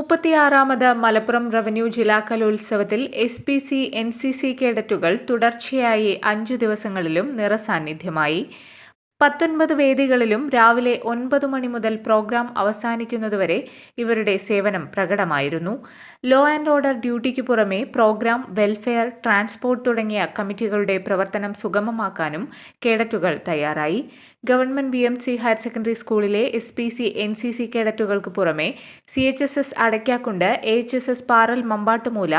മുപ്പത്തിയാറാമത് Malappuram revenue ജില്ലാ കലോത്സവത്തിൽ S P C N C C കേഡറ്റുകൾ തുടർച്ചയായി അഞ്ചു ദിവസങ്ങളിലും നിറസാന്നിധ്യമായി. പത്തൊൻപത് വേദികളിലും രാവിലെ ഒൻപത് മണി മുതൽ പ്രോഗ്രാം അവസാനിക്കുന്നതുവരെ ഇവരുടെ സേവനം പ്രകടമായിരുന്നു. ലോ ആൻഡ് ഓർഡർ ഡ്യൂട്ടിക്ക് പുറമെ പ്രോഗ്രാം വെൽഫെയർ ട്രാൻസ്പോർട്ട് തുടങ്ങിയ കമ്മിറ്റികളുടെ പ്രവർത്തനം സുഗമമാക്കാനും കേഡറ്റുകൾ തയ്യാറായി. Government B M C higher secondary സ്കൂളിലെ S P C N C C കേഡറ്റുകൾക്ക് പുറമെ C H S S Adakkakundu. A H S S Paral Mambattumoola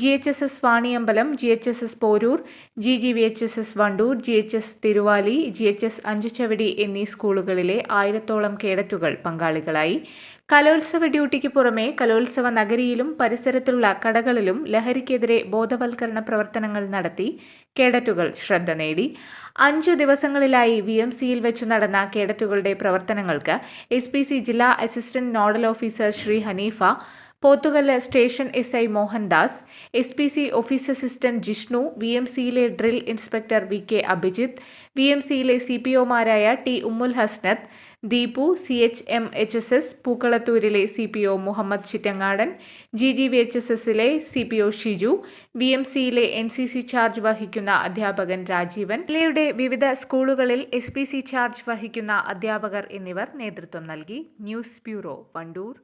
G H S S Vaniyambalam G H S S Poroor G G V H S S Wandoor G H S Thiruvali G H S Anchuchavadi എന്നീ സ്കൂളുകളിലെ ആയിരത്തോളം കേഡറ്റുകൾ പങ്കാളികളായി. കലോത്സവ ഡ്യൂട്ടിക്ക് പുറമെ കലോത്സവ നഗരിയിലും പരിസരത്തുള്ള കടകളിലും ലഹരിക്കെതിരെ ബോധവൽക്കരണ പ്രവർത്തനങ്ങൾ നടത്തി കേഡറ്റുകൾ ശ്രദ്ധ നേടി. അഞ്ചു ദിവസങ്ങളിലായി വി എം സിയിൽ വെച്ച് നടന്ന കേഡറ്റുകളുടെ പ്രവർത്തനങ്ങൾക്ക് എസ് ജില്ലാ assistant nodal officer Shri Hanifa Pothukallu station S I Mohandas S P C office assistant Jishnu V M സിയിലെ drill inspector V K Abhijith V M സിയിലെ C P ഒമാരായ T Ummul Hasnath Deepu C H M H S S പൂക്കളത്തൂരിലെ C P O Muhammad Chittangadan G G V H S എസിലെ C P O Shiju V M സിയിലെ N C C charge വഹിക്കുന്ന അധ്യാപകൻ രാജീവൻ ജില്ലയുടെ വിവിധ സ്കൂളുകളിൽ S P C charge വഹിക്കുന്ന അധ്യാപകർ എന്നിവർ നേതൃത്വം നൽകി. News bureau Wandoor.